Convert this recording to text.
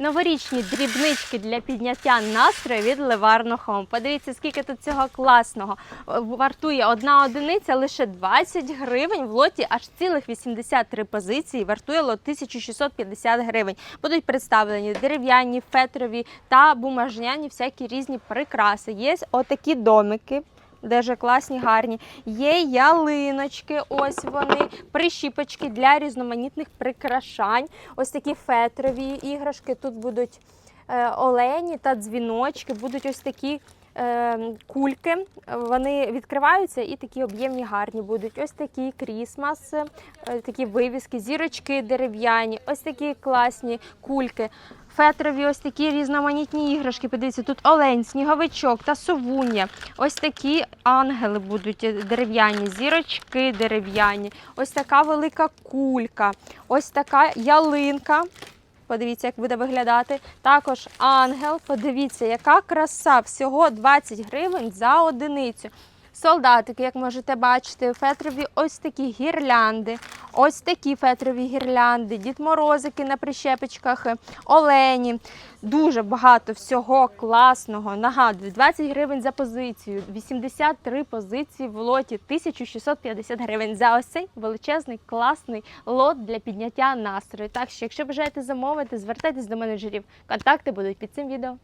Новорічні дрібнички для підняття настрою від Леварно Home. Подивіться, скільки тут цього класного. Е, Вартує одна одиниця лише 20 гривень. В лоті аж цілих 83 позиції. Вартує лот 1650 гривень. Будуть представлені дерев'яні, фетрові та бумажняні всякі різні прикраси. Є отакі домики. Дуже класні, гарні. Є ялиночки, ось вони, прищіпочки для різноманітних прикрашань. Ось такі фетрові іграшки. Тут будуть е, олені та дзвіночки, будуть ось такі. Е, Кульки, вони відкриваються і такі об'ємні гарні будуть. Ось такі крісмас, е, такі вивіски, зірочки дерев'яні, ось такі класні кульки. Фетрові ось такі різноманітні іграшки. Подивіться, тут олень, сніговичок та совуння. Ось такі ангели будуть е, дерев'яні, зірочки дерев'яні. Ось така велика кулька, ось така ялинка. Подивіться, як буде виглядати. Також ангел. Подивіться, яка краса. Всього 20 гривень за одиницю. Солдатики, як можете бачити, фетрові ось такі гірлянди, ось такі фетрові гірлянди, Дід Морозики на прищепочках, олені. Дуже багато всього класного. Нагадую, 20 гривень за позицію, 83 позиції в лоті, 1650 гривень за ось цей величезний класний лот для підняття настрою. Так що, якщо бажаєте замовити, звертайтесь до менеджерів. Контакти будуть під цим відео.